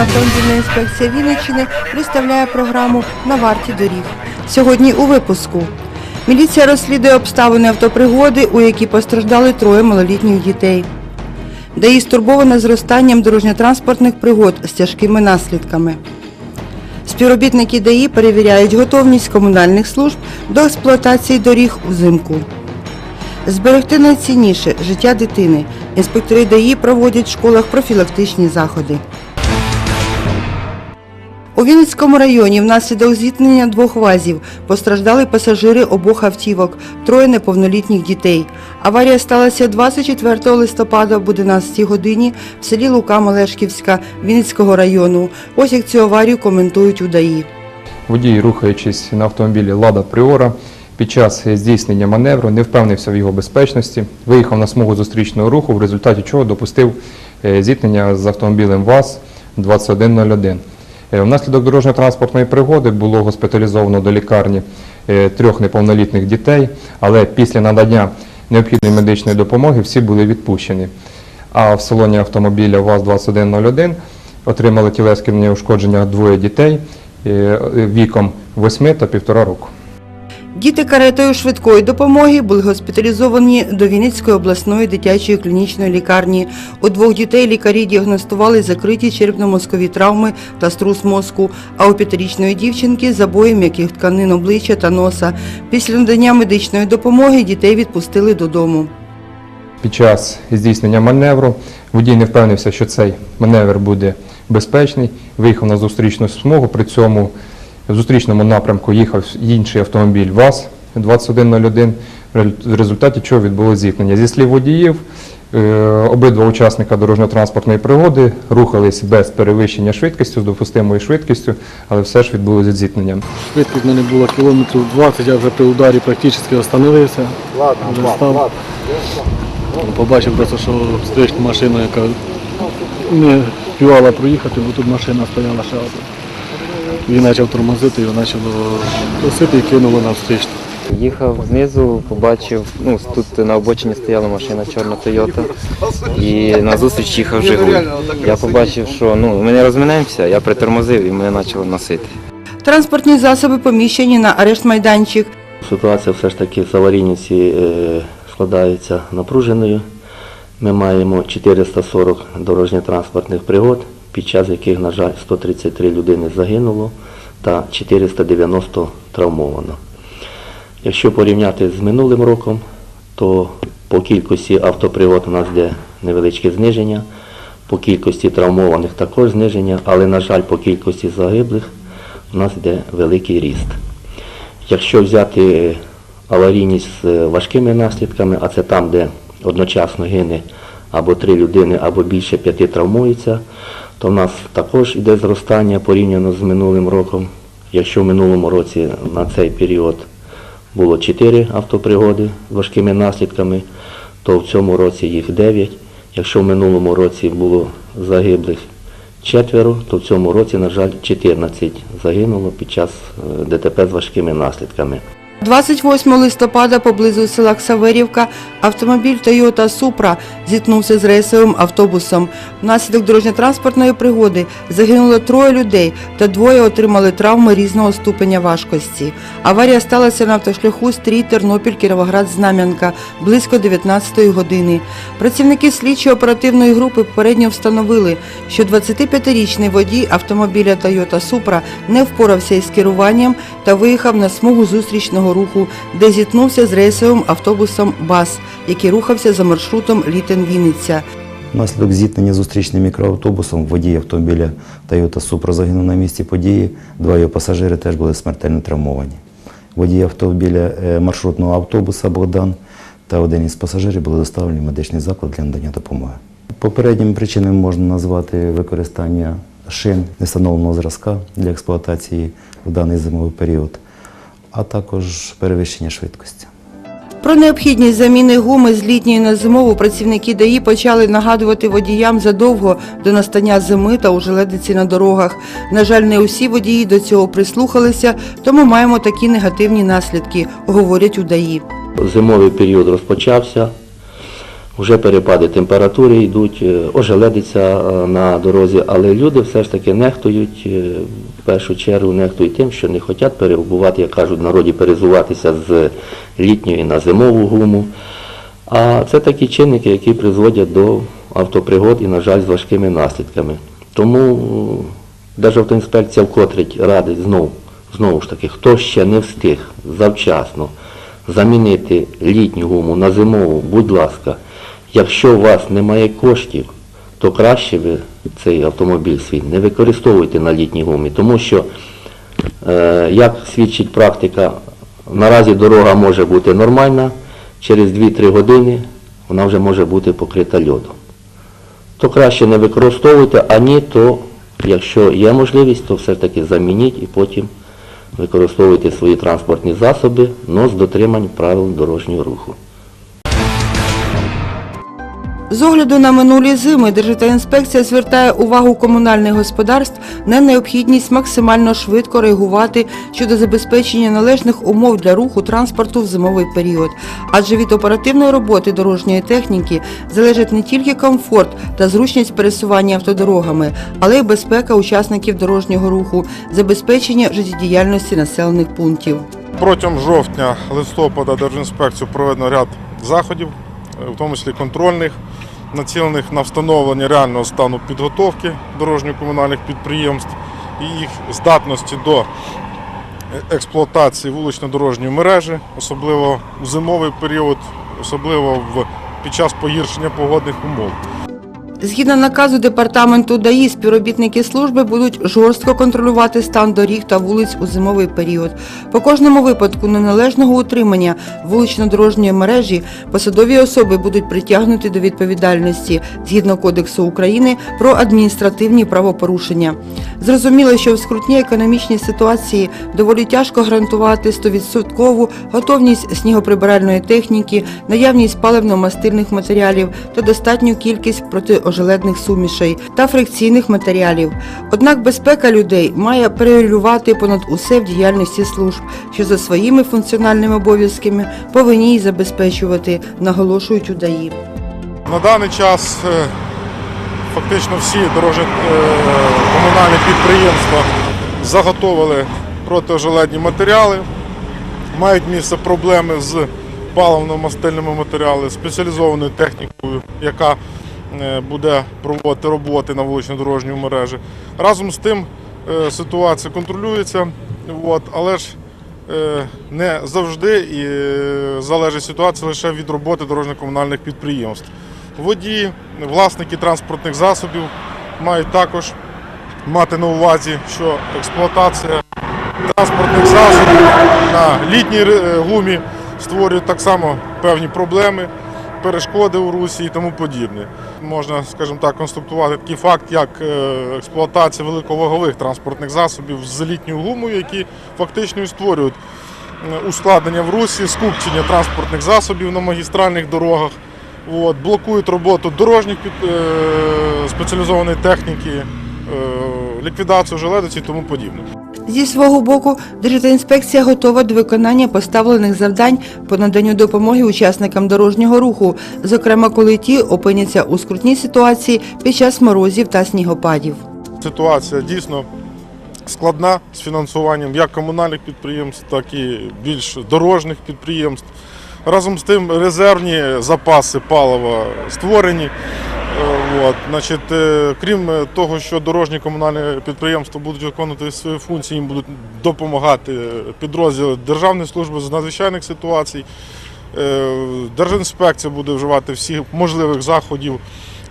Державна інспекція Вінниччини представляє програму На варті доріг. Сьогодні у випуску. Міліція розслідує обставини автопригоди, у якій постраждали троє малолітніх дітей. ДАІ стурбована зростанням дорожньо-транспортних пригод з тяжкими наслідками. Співробітники ДАІ перевіряють готовність комунальних служб до експлуатації доріг узимку. Зберегти найцінніше життя дитини. Інспектори ДАІ проводять в школах профілактичні заходи. У Вінницькому районі внаслідок зіткнення двох вазів постраждали пасажири обох автівок, троє неповнолітніх дітей. Аварія сталася 24 листопада об 11 годині в селі Лука Малешківська Вінницького району. Ось як цю аварію коментують у ДАІ. Водій, рухаючись на автомобілі Лада Пріора, під час здійснення маневру не впевнився в його безпечності, виїхав на смугу зустрічного руху, в результаті чого допустив е, зіткнення з автомобілем ВАЗ-2101. Е, Внаслідок дорожньо-транспортної пригоди було госпіталізовано до лікарні е, трьох неповнолітніх дітей, але після надання необхідної медичної допомоги всі були відпущені. А в салоні автомобіля ВАЗ-2101 отримали тілесні ушкодження двоє дітей е, віком 8 та 1,5 року. Діти каретою швидкої допомоги були госпіталізовані до Вінницької обласної дитячої клінічної лікарні. У двох дітей лікарі діагностували закриті черепно-мозкові травми та струс мозку, а у п'ятирічної дівчинки забої м'яких тканин обличчя та носа. Після надання медичної допомоги дітей відпустили додому. Під час здійснення маневру водій не впевнився, що цей маневр буде безпечний. Виїхав на зустрічну смугу. При цьому в зустрічному напрямку їхав інший автомобіль ВАЗ-2101, в результаті чого відбулося зіткнення. Зі слів водіїв, е, обидва учасника дорожньо-транспортної пригоди рухались без перевищення швидкістю, з допустимою швидкістю, але все ж відбулося зіткнення. Швидкість в мене була кілометрів 20, я вже при ударі практично остановився. Вже став. Побачив просто, що встречна машина, яка не співала проїхати, бо тут машина стояла ще одна. Він почав тормозити, його почало просити і кинуло на встрічну. Їхав знизу, побачив, ну тут на обочині стояла машина чорна Тойота. І назустріч їхав Жигуль. Я побачив, що ну ми не розминаємося, я притормозив і мене почало носити. Транспортні засоби поміщені на арешт майданчик. Ситуація все ж таки в аварійності е, складається напруженою. Ми маємо 440 дорожньо-транспортних пригод, під час яких, на жаль, 133 людини загинуло та 490 травмовано. Якщо порівняти з минулим роком, то по кількості автопригод у нас йде невеличке зниження, по кількості травмованих також зниження, але, на жаль, по кількості загиблих у нас йде великий ріст. Якщо взяти аварійність з важкими наслідками, а це там, де одночасно гине або три людини, або більше п'яти травмуються, то в нас також йде зростання порівняно з минулим роком. Якщо в минулому році на цей період було 4 автопригоди з важкими наслідками, то в цьому році їх 9. Якщо в минулому році було загиблих четверо, то в цьому році, на жаль, 14 загинуло під час е, ДТП з важкими наслідками. 28 листопада поблизу села Ксаверівка автомобіль Toyota Supra зіткнувся з рейсовим автобусом. Внаслідок дорожньо-транспортної пригоди загинуло троє людей та двоє отримали травми різного ступеня важкості. Аварія сталася на автошляху стрій Тернопіль Кіровоград Знам'янка близько 19-ї години. Працівники слідчої оперативної групи попередньо встановили, що 25-річний водій автомобіля Toyota Supra не впорався із керуванням та виїхав на смугу зустрічного руху, де зіткнувся з рейсовим автобусом БАС, який рухався за маршрутом Літин-Вінниця. Внаслідок зіткнення зустрічним мікроавтобусом водій автомобіля Toyota Supra загинув на місці події. Два його пасажири теж були смертельно травмовані. Водій автомобіля е, маршрутного автобуса Богдан та один із пасажирів були доставлені в медичний заклад для надання допомоги. Попередніми причинами можна назвати використання шин нестановленого зразка для експлуатації в даний зимовий період, а також перевищення швидкості. Про необхідність заміни гуми з літньої на зимову працівники ДАІ почали нагадувати водіям задовго до настання зими та ужеледиці на дорогах. На жаль, не усі водії до цього прислухалися, тому маємо такі негативні наслідки, говорять у ДАІ. Зимовий період розпочався. Вже перепади температури йдуть, е, ожеледиться е, на дорозі, але люди все ж таки нехтують, е, в першу чергу нехтують тим, що не хочуть перебувати, як кажуть в народі, перезуватися з літньої на зимову гуму. А це такі чинники, які призводять до автопригод і, на жаль, з важкими наслідками. Тому Державтоінспекція вкотре радить знову, знову ж таки, хто ще не встиг завчасно замінити літню гуму на зимову, будь ласка, якщо у вас немає коштів, то краще ви цей автомобіль свій не використовуйте на літній гумі, тому що, е, як свідчить практика, наразі дорога може бути нормальна, через 2-3 години вона вже може бути покрита льодом. То краще не використовуйте, а ні, то якщо є можливість, то все-таки замініть і потім використовуйте свої транспортні засоби, але з дотриманням правил дорожнього руху. З огляду на минулі зими Державтоінспекція звертає увагу комунальних господарств на необхідність максимально швидко реагувати щодо забезпечення належних умов для руху транспорту в зимовий період. Адже від оперативної роботи дорожньої техніки залежить не тільки комфорт та зручність пересування автодорогами, але й безпека учасників дорожнього руху, забезпечення життєдіяльності населених пунктів. Протягом жовтня листопада Держінспекцію проведено ряд заходів, в тому числі контрольних, націлених на встановлення реального стану підготовки дорожньо-комунальних підприємств і їх здатності до експлуатації вулично-дорожньої мережі, особливо в зимовий період, особливо в, під час погіршення погодних умов. Згідно наказу департаменту ДАІ, співробітники служби будуть жорстко контролювати стан доріг та вулиць у зимовий період. По кожному випадку неналежного утримання вулично-дорожньої мережі посадові особи будуть притягнуті до відповідальності згідно Кодексу України про адміністративні правопорушення. Зрозуміло, що в скрутній економічній ситуації доволі тяжко гарантувати 100% готовність снігоприбиральної техніки, наявність паливно-мастильних матеріалів та достатню кількість протиожеледних сумішей та фрикційних матеріалів. Однак безпека людей має перерювати понад усе в діяльності служб, що за своїми функціональними обов'язками повинні її забезпечувати, наголошують у ДАІ. На даний час е, фактично всі дорожні е, комунальні підприємства заготовили протиожеледні матеріали. Мають місце проблеми з паливно-мастильними матеріалами, спеціалізованою технікою, яка буде проводити роботи на вулично-дорожній мережі. Разом з тим е, ситуація контролюється, але ж е, не завжди і е, залежить ситуація лише від роботи дорожньо-комунальних підприємств. Водії, власники транспортних засобів мають також мати на увазі, що експлуатація транспортних засобів на літній е, гумі створює так само певні проблеми, перешкоди у русі і тому подібне. Можна, скажімо так, конструктувати такий факт, як е, експлуатація великовагових транспортних засобів з літньою гумою, які фактично створюють ускладнення в русі, скупчення транспортних засобів на магістральних дорогах. От, блокують роботу дорожніх е, спеціалізованої техніки, е, ліквідацію желедиці і тому подібне. Зі свого боку, Державтоінспекція готова до виконання поставлених завдань по наданню допомоги учасникам дорожнього руху, зокрема, коли ті опиняться у скрутній ситуації під час морозів та снігопадів. Ситуація дійсно складна з фінансуванням як комунальних підприємств, так і більш дорожніх підприємств. Разом з тим резервні запаси палива створені. От, значить, е, крім е, того, що дорожні комунальні підприємства будуть виконувати свої функції, їм будуть допомагати підрозділи Державної служби з надзвичайних ситуацій. Е, Держінспекція буде вживати всіх можливих заходів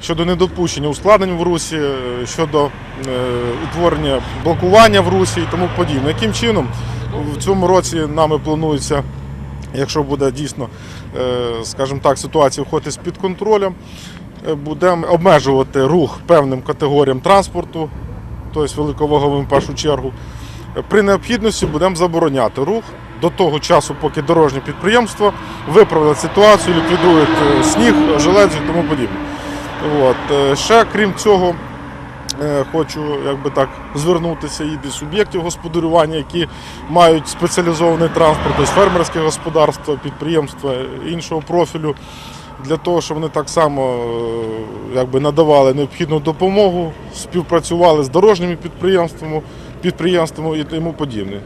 щодо недопущення ускладнень в русі, щодо утворення блокування в русі і тому подібне. Яким чином в цьому році нами планується, якщо буде дійсно, скажімо так, ситуація входити з-під контролем, е, будемо обмежувати рух певним категоріям транспорту, тобто великоваговим в першу чергу. При необхідності будемо забороняти рух до того часу, поки дорожнє підприємство виправить ситуацію, ліквідують е, сніг, железо і тому подібне. От. е, Ще крім цього, е, хочу якби так звернутися і до суб'єктів господарювання, які мають спеціалізований транспорт, тобто фермерське господарство, підприємства іншого профілю. Для того, щоб вони так само е, якби, надавали необхідну допомогу, співпрацювали з дорожніми підприємствами, підприємствами і тому подібне.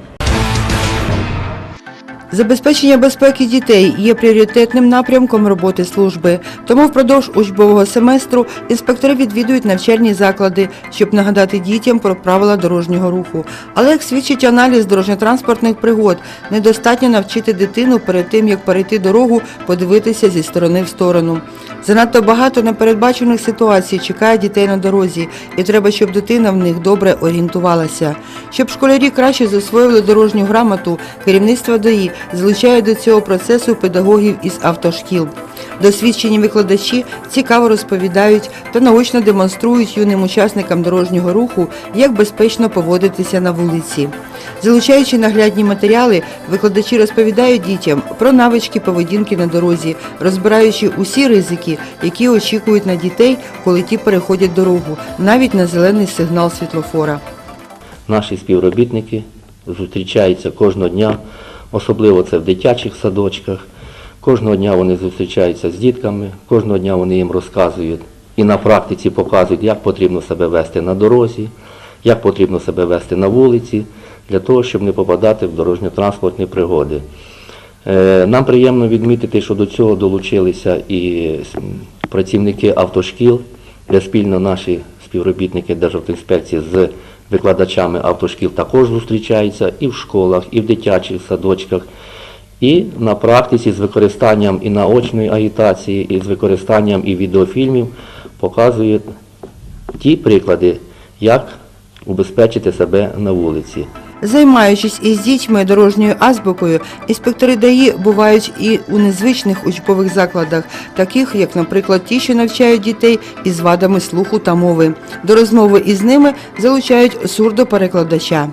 Забезпечення безпеки дітей є пріоритетним напрямком роботи служби. Тому впродовж учбового семестру інспектори відвідують навчальні заклади, щоб нагадати дітям про правила дорожнього руху. Але як свідчить аналіз дорожньо-транспортних пригод, недостатньо навчити дитину перед тим, як перейти дорогу, подивитися зі сторони в сторону. Занадто багато непередбачених ситуацій чекає дітей на дорозі, і треба, щоб дитина в них добре орієнтувалася. Щоб школярі краще засвоїли дорожню грамоту, керівництво ДАІ залучає до цього процесу педагогів із автошкіл. Досвідчені викладачі цікаво розповідають та наочно демонструють юним учасникам дорожнього руху, як безпечно поводитися на вулиці. Залучаючи наглядні матеріали, викладачі розповідають дітям про навички поведінки на дорозі, розбираючи усі ризики, які очікують на дітей, коли ті переходять дорогу, навіть на зелений сигнал світлофора. Наші співробітники зустрічаються кожного дня, особливо це в дитячих садочках. Кожного дня вони зустрічаються з дітками, кожного дня вони їм розказують і на практиці показують, як потрібно себе вести на дорозі, як потрібно себе вести на вулиці, для того, щоб не попадати в дорожньо-транспортні пригоди. Е, Нам приємно відмітити, що до цього долучилися і працівники автошкіл, де спільно наші співробітники Державтоінспекції з викладачами автошкіл також зустрічаються і в школах, і в дитячих садочках. І на практиці з використанням і наочної агітації, і з використанням і відеофільмів показують ті приклади, як убезпечити себе на вулиці. Займаючись із дітьми дорожньою азбукою, інспектори ДАІ бувають і у незвичних учбових закладах, таких як, наприклад, ті, що навчають дітей із вадами слуху та мови. До розмови із ними залучають сурдоперекладача.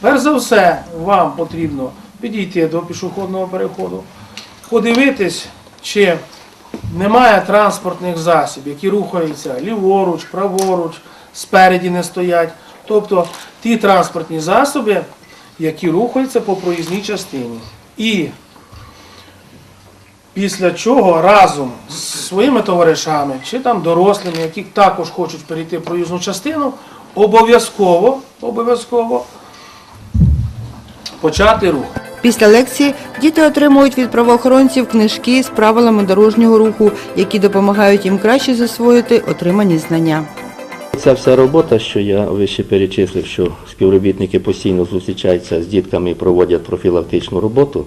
Перш за все, вам потрібно підійти до пішохідного переходу, подивитись, чи немає транспортних засобів, які рухаються ліворуч, праворуч, спереді не стоять. Тобто ті транспортні засоби, які рухаються по проїзній частині. І після чого разом з своїми товаришами чи там дорослими, які також хочуть перейти в проїзну частину, обов'язково, обов'язково почати рух. Після лекції діти отримують від правоохоронців книжки з правилами дорожнього руху, які допомагають їм краще засвоїти отримані знання. Ця вся робота, що я вище перечислив, що співробітники постійно зустрічаються з дітками і проводять профілактичну роботу,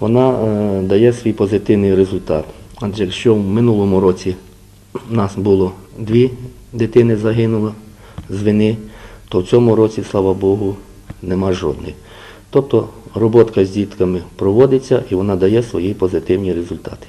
вона е, дає свій позитивний результат. Адже якщо в минулому році в нас було дві дитини загинуло з вини, то в цьому році, слава Богу, нема жодних. Тобто робота з дітками проводиться і вона дає свої позитивні результати.